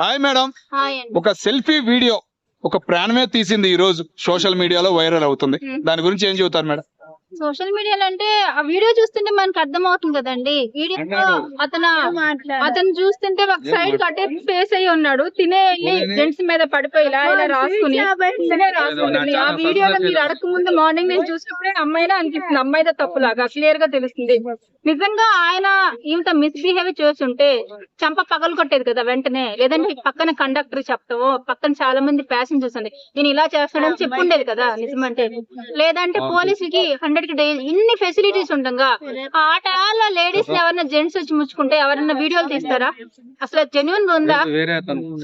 Hi madam. ఒక selfie video ఒక ప్రాణమే తీసింది ఈ రోజు సోషల్ మీడియాలో వైరల్ అవుతుంది. దాని గురించి ఏం చెబుతారు మేడం? సోషల్ మీడియాలో అంటే ఆ వీడియో చూస్తుంటే మనకు అర్థం అవుతుంది కదండి. వీడియో అతను అతను చూస్తుంటే ఒక సైడ్ కట్టే ఫేస్ అయ్యి ఉన్నాడు. తినే జెంట్స్ మీద పడిపోయి ఇలా ఇలా రాసుకుని తినే రాసుకుంటుంది ఆ వీడియోలో మీరు అడగక ముందు మార్నింగ్ నేను చూసినప్పుడే అమ్మాయినా అనిపిస్తుంది. అమ్మాయిదా తప్పులాగా క్లియర్గా తెలుస్తుంది. నిజంగా ఆయన ఈమెతో మిస్బిహేవ్ చేస్తుంటే చంప పగలు కొట్టేది కదా వెంటనే. లేదంటే పక్కన కండక్టర్ చెప్తావో పక్కన చాలా మంది ప్యాసింజర్స్ ఉంది నేను ఇలా చేస్తానని చెప్పుండేది కదా నిజమంటే. లేదంటే పోలీసులకి హండ్రెడ్ కి డై- ఇన్ని ఫెసిలిటీస్ ఉండగా ఆ ఆటలో లేడీస్ ఎవరైనా జెంట్స్ వచ్చి ముచ్చుకుంటే ఎవరైనా వీడియోలు తీస్తారా? అసలు జెన్యున్ ఉందా?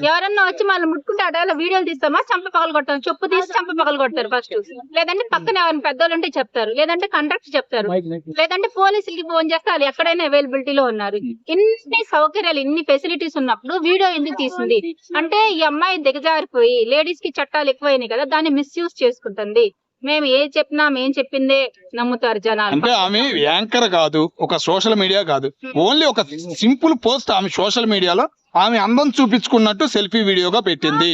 ఎవరన్నా వచ్చి మళ్ళీ ముట్టుకుంటే అటాలో వీడియోలు తీస్తామా? చంప పగలు కొట్టాం చెప్పు తీసి చంప పగలు కొడతారు ఫస్ట్ లేదంటే పక్కన ఎవరైనా పెద్దోళ్ళు ఉంటే చెప్తారు. లేదంటే కండక్టర్ చెప్తారు. లేదంటే పోలీసులకి ఫోన్ చేస్తే వాళ్ళు ఎక్కడైనా అవైలబిలిటీలో ఉన్నారు. ఇన్ని సౌకర్యాలు ఇన్ని ఫెసిలిటీస్ ఉన్నప్పుడు వీడియో ఎందుకు తీసింది? అంటే ఈ అమ్మాయి దిగజారిపోయి లేడీస్కి చట్టాలు ఎక్కువైనాయి కదా దాన్ని మిస్యూజ్ చేసుకుంటుంది. మేము ఏం చెప్పినా మేం చెప్పిందే నమ్ముతారు జనాలు. అంటే ఆమె యాంకర్ కాదు ఒక సోషల్ మీడియా కాదు. ఓన్లీ ఒక సింపుల్ పోస్ట్ ఆమె సోషల్ మీడియాలో ఆమె అందం చూపించుకున్నట్టు సెల్ఫీ వీడియోగా పెట్టింది.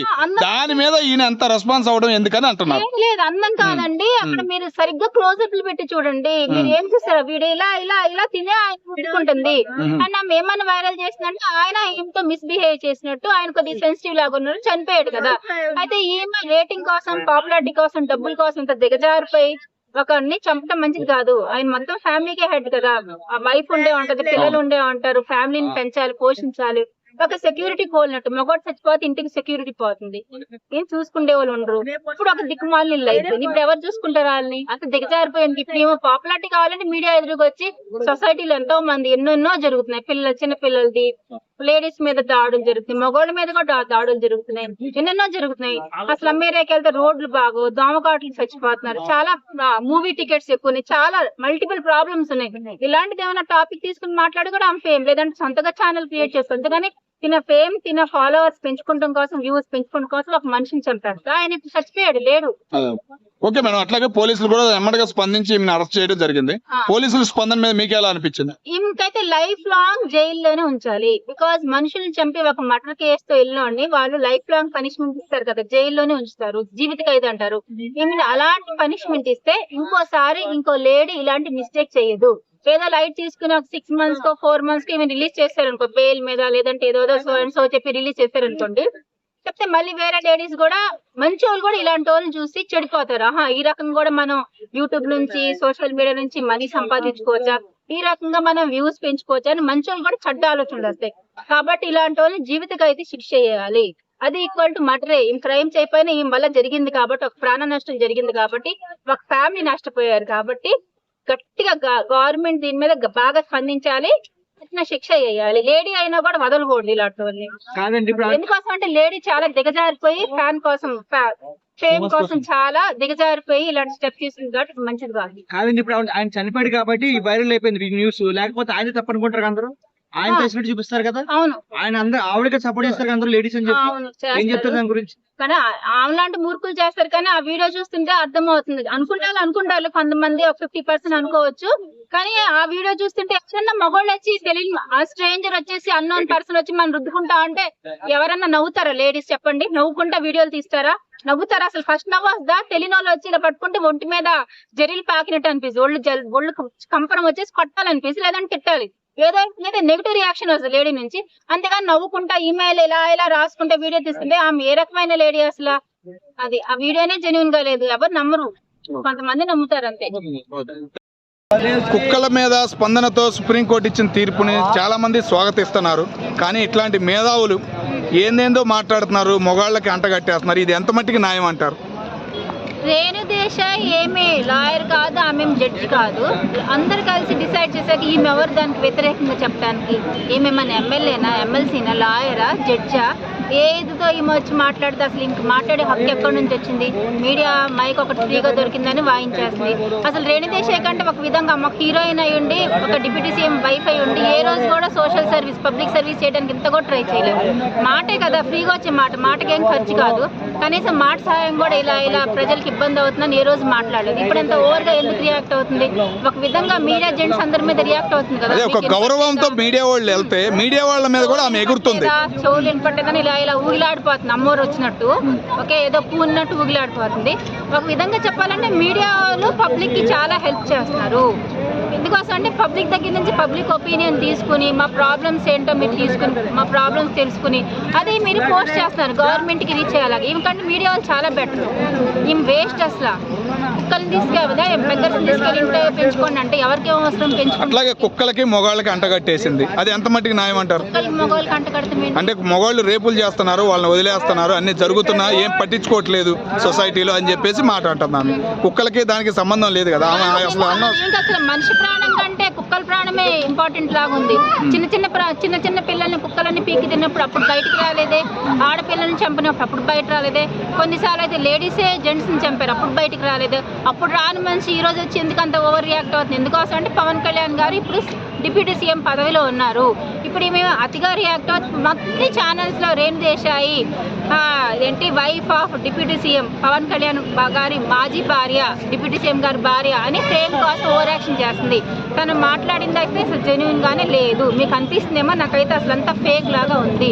దాని మీద ఈయన ఎంత రెస్పాన్స్ అవడం ఎందుకని అంటున్నారు. లేదు అందం కాదండి. అక్కడ మీరు సరిగ్గా క్లోజప్లు పెట్టి చూడండి. మీరు ఏం చూస్తారు? వీడియో ఇలా ఇలా ఇలా తినే ఆయన ముట్టుకుంటుంది అండ్ ఆమె ఏమన్నా వైరల్ చేసిందంటే ఆయన ఈమెతో మిస్బిహేవ్ చేసినట్టు ఆయన కొద్దిగా సెన్సిటివ్ లాగా ఉన్నారు చనిపోయాడు కదా. అయితే ఈమె రేటింగ్ కోసం పాపులారిటీ కోసం డబ్బుల కోసం ఇంత దిగజారిపోయి ఒకరిని చంపడం మంచిది కాదు. ఆయన మొత్తం ఫ్యామిలీకే హెడ్ కదా. ఆ వైఫ్ ఉండే ఉంటది పిల్లలు ఉండే ఉంటారు. ఫ్యామిలీని పెంచాలి పోషించాలి. ఒక సెక్యూరిటీ కోల్నట్టు. మగోడు చచ్చిపోతే ఇంటికి సెక్యూరిటీ పోతుంది. ఏం చూసుకుండే వాళ్ళు ఉండరు. ఇప్పుడు ఒక దిక్కుమాలి ఇల్లు అయిపోయింది. ఇప్పుడు ఎవరు చూసుకుంటారు వాళ్ళని? అంత దిగజారిపోయింది. ఇప్పుడు ఏమో పాపులారిటీ కావాలంటే మీడియా ఎదురుగా వచ్చి సొసైటీలో ఎంతో మంది ఎన్నెన్నో జరుగుతున్నాయి. పిల్లలు చిన్న పిల్లలది. లేడీస్ మీద దాడులు జరుగుతున్నాయి. మగవాళ్ళ మీద కూడా దాడులు జరుగుతున్నాయి. ఎన్నెన్నో జరుగుతున్నాయి. అసలు ఏరియాకి వెళ్తే రోడ్లు బాగు దోమకాట్లు చచ్చిపోతున్నారు. చాలా మూవీ టికెట్స్ ఎక్కువ చాలా మల్టిపుల్ ప్రాబ్లమ్స్ ఉన్నాయి. ఇలాంటిది ఏమైనా టాపిక్ తీసుకుని మాట్లాడి కూడా ఆమె ఫేమ్ లేదంటే సొంతగా ఛానల్ క్రియేట్ చేస్తుంది. అంతేగాని తిన ఫేమ్ తిన ఫాలోవర్స్ పెంచుకోవడం కోసం వ్యూస్ పెంచుకోవడం కోసం ఒక మనిషిని చంపాడు. ఆయన ఇప్పుడు చచ్చిపోయాడు లేడు. Okay madam. అట్లాగే పోలీసులు కూడా ఎమ్మడిగా స్పందించి ఈమెను అరెస్ట్ చేయడం జరిగింది. పోలీసుల స్పందన మీద మీకు ఎలా అనిపించింది? ఈమెకైతే లైఫ్ లాంగ్ జైల్లోనే ఉంచాలి. బికాజ్ మనుషుల్ని చంపి ఒక మర్డర్ కేసుతో వెళ్ళినోడిని వాళ్ళు లైఫ్ లాంగ్ పనిష్మెంట్ ఇస్తారు కదా జైల్లోనే ఉంచుతారు. జీవిత ఖైదు అంటారు ఈమెను అలాంటి పనిష్మెంట్ ఇస్తే ఇంకోసారి ఇంకో లేడీ ఇలాంటి మిస్టేక్ చేయదు. ఏదో లైట్ తీసుకుని ఒక సిక్స్ మంత్స్ కో ఫోర్ మంత్స్కి రిలీజ్ చేస్తారు అనుకో బెయిల్ మీద లేదంటే ఏదో సో అండ్ సో చెప్పి రిలీజ్ చేస్తారు అనుకోండి చెప్తే మళ్ళీ వేరే లేడీస్ కూడా మంచి వాళ్ళు కూడా ఇలాంటి వాళ్ళని చూసి చెడిపోతారు. ఆహా ఈ రకంగా కూడా మనం యూట్యూబ్ నుంచి సోషల్ మీడియా నుంచి మనీ సంపాదించుకోవచ్చా? ఈ రకంగా మనం వ్యూస్ పెంచుకోవచ్చా అని మంచి వాళ్ళు కూడా చెడ్డ ఆలోచనలు వస్తాయి. కాబట్టి ఇలాంటి వాళ్ళని జీవితకు అయితే శిక్ష చేయాలి. అది ఈక్వల్ టు మటరే ఈ క్రైమ్ చేయకపోయినా ఈ వల్ల జరిగింది కాబట్టి ఒక ప్రాణ నష్టం జరిగింది కాబట్టి ఒక ఫ్యామిలీ నష్టపోయారు కాబట్టి గట్టిగా గవర్నమెంట్ దీని మీద బాగా స్పందించాలి. కఠిన శిక్ష వేయాలి లేడీ అయినా కూడా వదలకూడదు ఇలాంటి వాళ్ళని ఎందుకోసం అంటే లేడీ చాలా దిగజారిపోయి ఫ్యాన్ కోసం ఫేమ్ కోసం చాలా దిగజారిపోయి ఇలాంటి స్టెప్ తీసుకుంది కాబట్టి మంచిది కాదు. కాదండి ఇప్పుడు ఆయన- చనిపోయాడు కాబట్టి వైరల్ అయిపోయింది న్యూస్. లేకపోతే ఆయన తప్పనుకుంటారు అందరూ? ఆయన. ఫెసిలిటీ చూపిస్తారు కదా? అవును. ఆయన అందరూ ఆవిడకి సపోర్ట్ చేస్తారు అందరూ లేడీస్ అని చెప్పి. ఏం చెప్తారు దాని గురించి? కానీ ఆమె లాంటి మూర్ఖులు చేస్తారు కానీ ఆ వీడియో చూస్తుంటే అర్థం అవుతుంది అనుకుంటారు అనుకుంటారు. కొంతమంది ఒక ఫిఫ్టీ పర్సెంట్ అనుకోవచ్చు. కానీ ఆ వీడియో చూస్తుంటే ఎవరన్నా మగోళ్ళు వచ్చి తెలియని ఆ స్ట్రేంజర్ వచ్చేసి అన్నోన్ పర్సన్ వచ్చి మనం రుద్దుకుంటా అంటే ఎవరన్నా నవ్వుతారా? లేడీస్ చెప్పండి. నవ్వుకుంటా వీడియోలు తీస్తారా? నవ్వుతారా? అసలు ఫస్ట్ నవ్వు వస్తుందా తెలియని వాళ్ళు వచ్చి ఇలా పట్టుకుంటే ఒంటి మీద జరీలు పాకినట్టు అనిపిస్తుంది. ఒళ్ళు జల్ ఒళ్ళు కంపరం వచ్చేసి కొట్టాలనిపిస్తుంది. లేదంటే తిట్టాలి. ఏదో అయితే నెగిటివ్ రియాక్షన్ వస్తుంది లేడీ నుంచి. అంతేగాని నవ్వుకుంటా ఈమెయిల్ ఇలా ఇలా రాసుకుంటే వీడియో తీసుకుంటే ఆమె ఏ రకమైన లేడీ అసలు? అది ఆ వీడియోనే జెన్యున్గా లేదు. ఎవరు నమ్మరు. కొంతమంది నమ్ముతారు అంతే. కుక్కల మీద స్పందనతో సుప్రీంకోర్టు ఇచ్చిన తీర్పుని చాలా మంది స్వాగతిస్తున్నారు. కానీ ఇట్లాంటి మేధావులు ఏందేందో మాట్లాడుతున్నారు మొగాళ్ళకి అంటగట్టేస్తున్నారు ఇది ఎంత మట్టికి న్యాయం అంటారు? రేణు దేశాయ్ ఏమి లాయర్ కాదు ఆమె జడ్జి కాదు. అందరు కలిసి డిసైడ్ చేశాక ఈమె ఎవరు దానికి వ్యతిరేకంగా చెప్పడానికి? ఈమె మన ఎమ్మెల్యేనా ఎమ్మెల్సీనా లాయరా జడ్జా? ఏదితో ఈమె వచ్చి మాట్లాడితే అసలు ఇంక మాట్లాడే హక్కు ఎక్కడి నుంచి వచ్చింది? మీడియా మైక్ ఒకటి ఫ్రీగా దొరికిందని వాయించేస్తుంది. అసలు రేణు కంటే ఒక విధంగా ఒక హీరోయిన్ అయి ఉండి ఒక డిప్యూటీ సీఎం వైఫ్ అయి ఉండి ఏ రోజు కూడా సోషల్ సర్వీస్ పబ్లిక్ సర్వీస్ చేయడానికి ఇంత కూడా ట్రై చేయలేదు. మాటే కదా ఫ్రీగా వచ్చే మాట. మాటకేం ఖర్చు కాదు. కనీసం మాట సహాయం కూడా ఇలా ఇలా ప్రజలకి ఇబ్బంది అవుతుందని ఏ రోజు మాట్లాడలేదు. ఇప్పుడు ఎంత ఓవర్గా ఎందుకు రియాక్ట్ అవుతుంది? ఒక విధంగా మీడియా జెంట్స్ అందరి మీద రియాక్ట్ అవుతుంది కదా. అదే ఒక గౌరవంతో మీడియా వాళ్ళు వెళ్తే మీడియా వాళ్ళ మీద కూడా ఆమె ఎగురుతుంది. చెవులు వినపట్టేదని ఇలా ఇలా ఊగిలాడిపోతుంది. అమ్మోరు వచ్చినట్టు. ఓకే ఏదో పూన్నట్టు ఊగిలాడిపోతుంది. ఒక విధంగా చెప్పాలంటే మీడియాలో పబ్లిక్కి చాలా హెల్ప్ చేస్తున్నారు. ఎందుకోసం అంటే పబ్లిక్ దగ్గర నుంచి పబ్లిక్ ఒపీనియన్ తీసుకుని మా ప్రాబ్లమ్స్ ఏంటో మీరు తీసుకుని మా ప్రాబ్లమ్స్ తెలుసుకుని అది మీరు పోస్ట్ చేస్తున్నారు గవర్నమెంట్కి రీచ్ అయ్యేలాగా. ఎందుకంటే మీడియా వాళ్ళు చాలా బెటర్. ఏం వేస్ట్ అసలు. కుక్కల్ని తీసుకెళ్ళదా? బెగ్గర్స్ తీసుకెళ్ళి ఇంట్లో పెంచుకోండి అంటే ఎవరికి అవసరం పెంచుకుంటే? అట్లాగే కుక్కలకి మొగాళ్ళకి అంటగట్టేసింది అది ఎంత మట్టికి న్యాయం అంటారు? కుక్కలకి మగవాళ్ళకి అంట మొగాళ్ళు రేపులు చేస్తున్నారు వాళ్ళని వదిలేస్తున్నారు అన్ని జరుగుతున్నా ఏం పట్టించుకోవట్లేదు సొసైటీలో అని చెప్పేసి మాట్లాడుతున్నాను. కుక్కలకి దానికి సంబంధం లేదు కదా. అసలు అన్న అసలు మనిషి ప్రాణం కంటే కుక్కల ప్రాణమే ఇంపార్టెంట్ లాగా ఉంది. చిన్న చిన్న ప్రా- చిన్న చిన్న పిల్లల్ని కుక్కలన్నీ పీకి తిన్నప్పుడు అప్పుడు బయటికి రాలేదే. ఆడపిల్లల్ని చంపినప్పుడు అప్పుడు బయట రాలేదే. కొన్నిసార్లు అయితే లేడీసే జెంట్స్ని చంపారు అప్పుడు బయటికి రాలేదు. అప్పుడు రాని మనిషి ఈ రోజు వచ్చి ఎందుకంత ఓవర్ రియాక్ట్ అవుతుంది? ఎందుకోసం అంటే పవన్ కళ్యాణ్ గారు ఇప్పుడు డిప్యూటీ సీఎం పదవిలో ఉన్నారు. ఇప్పుడు మేము అతిగా రియాక్ట్ అవుతుంది మొత్తం ఛానల్స్లో రేణు దేశాయి ఏంటి wife of deputy CM Pawan Kalyan గారి మాజీ భార్య డిప్యూటీ సీఎం గారి భార్య అని ఫ్రేమ్ కోసం ఓవర్ యాక్షన్ చేస్తుంది. తను మాట్లాడింది అయితే అసలు జెన్యున్ గానే లేదు. మీకు అనిపిస్తుందేమో? నాకైతే అసలు అంత ఫేక్ లాగా ఉంది.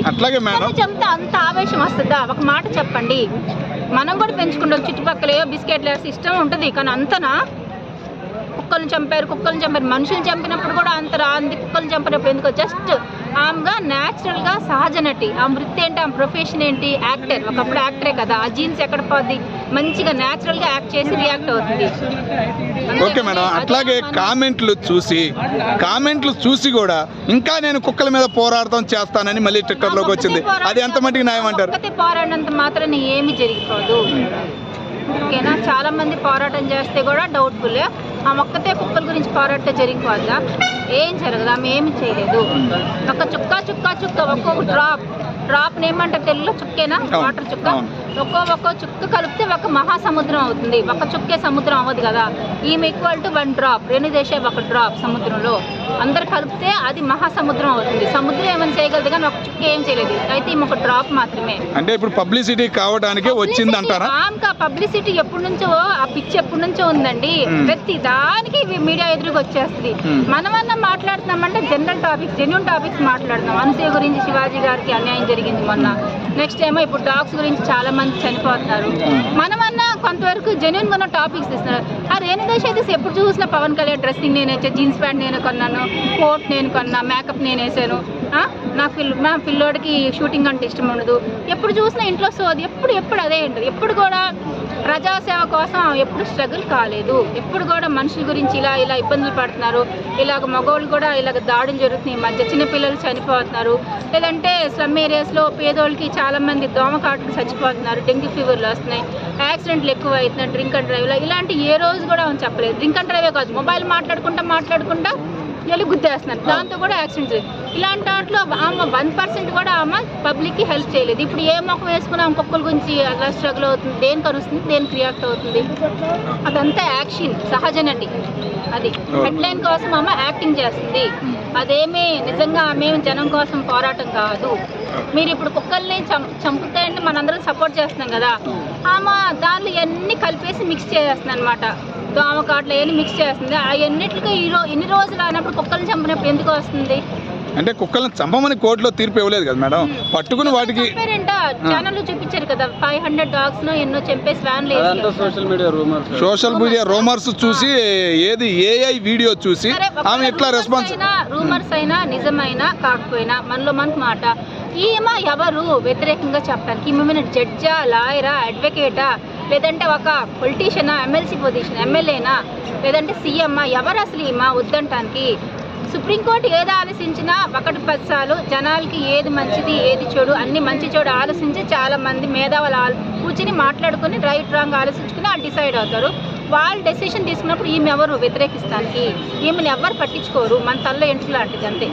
చంపితే అంత ఆవేశం వస్తుందా? ఒక మాట చెప్పండి. మనం కూడా పెంచుకుంటాం. చుట్టుపక్కల ఏవో బిస్కెట్లు వేసి ఇష్టం ఉంటుంది కానీ అంతనా? కుక్కల్ని చంపారు కుక్కల్ని చంపారు. మనుషులు చంపినప్పుడు కూడా అంత రాంది కుక్కల్ని చంపినప్పుడు ఎందుకో? జస్ట్ ఆమెగా న్యాచురల్గా సహజ నటి ఆ వృత్తి ఏంటి? ఆ ప్రొఫెషన్ ఏంటి? యాక్టర్ ఒకప్పుడు యాక్టరే కదా. ఆ జీన్స్ ఎక్కడ పోద్ది? మంచిగా న్యాచురల్గా యాక్ట్ చేసి రియాక్ట్ అవుతుంది. Okay madam. అట్లాగే కామెంట్లు చూసి కామెంట్లు చూసి కూడా ఇంకా నేను కుక్కల మీద పోరాడతాం చేస్తానని మళ్ళీ ట్విట్టర్లోకి వచ్చింది. అది ఎంత మట్టికి న్యాయం అంటారు? పోరాడినంత మాత్రం ఏమి జరిగిపోదు. ఓకేనా? చాలా మంది పోరాటం చేస్తే కూడా డౌట్ఫుల్ ఆ ఒక్కతే కుక్కల గురించి పోరాటం జరిగిపోద్దా? ఏం జరగదు ఆమె ఏమి చేయలేదు. ఒక చుక్క చుక్క చుక్క ఒక్కొక్క డ్రాప్ డ్రాప్ ఏమంటారు తెలుగులో చుక్కేనా? వాటర్ చుక్క. ఒక్కో ఒక్కో చుక్క కలిపితే ఒక మహాసముద్రం అవుతుంది. ఒక చుక్కే సముద్రం అవ్వదు కదా. ఈమె ఈక్వల్ టు వన్ డ్రాప్ రెండు దేశే ఒక డ్రాప్ సముద్రంలో. అందరు కలిపితే అది మహాసముద్రం అవుతుంది. సముద్రం ఏమైనా చేయగలదు కానీ ఒక చుక్క ఏం చేయలేదు. అయితే ఈమె ఒక డ్రాప్ మాత్రమే. అంటే ఇప్పుడు పబ్లిసిటీ కావడానికే వచ్చింది అంటారా పబ్లిసిటీ ఎప్పటి నుంచో ఆ పిచ్చి ఎప్పటి నుంచో ఉందండి. ప్రతి దానికి మీడియా ఎదురుగా వచ్చేస్తుంది. మనమన్నా మాట్లాడుతున్నామంటే జనరల్ టాపిక్స్ జెన్యున్ టాపిక్స్ మాట్లాడుతున్నాం. అనసూయ గురించి శివాజీ గారికి అన్యాయం జరిగింది మొన్న. నెక్స్ట్ ఏమో ఇప్పుడు డాగ్స్ గురించి చాలా మంది చనిపోతున్నారు. మనమన్నా కొంతవరకు జెన్యున్గా ఉన్న టాపిక్స్ ఇస్తున్నారు. ఆ రేణుదేశ్ అయితే ఎప్పుడు చూసినా పవన్ కళ్యాణ్ డ్రెస్సింగ్ నేను జీన్స్ ప్యాంట్ నేను కొన్నాను కోట్ నేను కొన్నా మేకప్ నేను వేసాను. నా పిల్ మా పిల్లోడికి షూటింగ్ అంటే ఇష్టం ఉండదు. ఎప్పుడు చూసినా ఇంట్లో సోది ఎప్పుడు ఎప్పుడు అదే ఉంటుంది ఎప్పుడు కూడా ప్రజాసేవ కోసం ఎప్పుడు స్ట్రగుల్ కాలేదు. ఎప్పుడు కూడా మనుషుల గురించి ఇలా ఇలా ఇబ్బందులు పడుతున్నారు. ఇలాగ మగవాళ్ళు కూడా ఇలాగ దాడులు జరుగుతున్నాయి. మధ్య చిన్నపిల్లలు చనిపోతున్నారు. లేదంటే స్లమ్ ఏరియాస్లో పేదోళ్ళకి చాలామంది దోమకాటుకు చచ్చిపోతున్నారు. డెంగ్యూ ఫీవర్లు వస్తున్నాయి. యాక్సిడెంట్లు ఎక్కువ అవుతున్నాయి డ్రింక్ అండ్ డ్రైవ్లో. ఇలాంటి ఏ రోజు కూడా చెప్పలేదు. డ్రింక్ అండ్ డ్రైవే కాదు. మొబైల్ మాట్లాడుకుంటా మాట్లాడుకుంటా వెళ్ళి గుద్దేస్తున్నారు దాంతో కూడా యాక్సిడెంట్స్ ఇలాంటి వాటిలో ఆమె వన్ పర్సెంట్ కూడా ఆమె పబ్లిక్కి హెల్ప్ చేయలేదు. ఇప్పుడు ఏ మొక్క వేసుకుని ఆమె కుక్కల గురించి అలా స్ట్రగుల్ అవుతుంది. దేనికి అరుస్తుంది దేనికి రియాక్ట్ అవుతుంది? అదంతా యాక్షన్ సహజ నటి అది హెడ్ లైన్ కోసం ఆమె యాక్టింగ్ చేస్తుంది. అదేమీ నిజంగా ఆమె జనం కోసం పోరాటం కాదు. మీరు ఇప్పుడు కుక్కల్ని చం చంపుతే అంటే మనందరం సపోర్ట్ చేస్తున్నాం కదా. ఆమె దానిలో ఇవన్నీ కలిపేసి మిక్స్ చేసేస్తుంది అనమాట దోమ కాట్లు అవన్నీ మిక్స్ చేస్తుంది. ఆ ఎన్నిటికి ఈ రో ఇన్ని రోజులు అయినప్పుడు కుక్కల్ని చంపినప్పుడు ఎందుకు వస్తుంది? అంటే కుక్కలను చంపమని కోర్టులో తీర్పు ఇవ్వలేదు కదా మేడం? పట్టుకుని వాటికి ఛానల్ చూపించారు కదా. ఫైవ్ హండ్రెడ్ డాగ్స్ను ఎన్నో చంపేసి వ్యాన్ లేదు social media rumours social media rumours చూసి ఏది ఏఐ వీడియో చూసి ఆమె ఎట్లా రెస్పాన్స్ రూమర్స్ అయినా నిజమైనా కాకపోయినా మనలో మనకు మాట. ఈమె ఎవరు? వ్యతిరేకంగా చెప్పడానికి ఈమె జడ్జా లాయరా అడ్వకేటా లేదంటే ఒక పొలిటీషియనా ఎమ్మెల్సీ పొజిషన్ ఎమ్మెల్యేనా లేదంటే సీఎమ్మా ఎవరు అసలు ఈమా వద్దంటానికి? సుప్రీంకోర్టు ఏది ఆలోచించినా ఒకటి పచ్చాలు జనాలకి ఏది మంచిది ఏది చెడు అన్ని మంచి చెడు ఆలోచించి చాలా మంది మేధావులు కూర్చుని మాట్లాడుకుని రైట్ రాంగ్ ఆలోచించుకుని వాళ్ళు డిసైడ్ అవుతారు. వాళ్ళు డెసిషన్ తీసుకున్నప్పుడు ఈమె ఎవరు? వ్యతిరేకిస్తానికి. ఈమెను ఎవరు పట్టించుకోరు? మన తల్ల ఎంట్రు లాంటిది అంతే.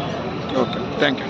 Okay thank you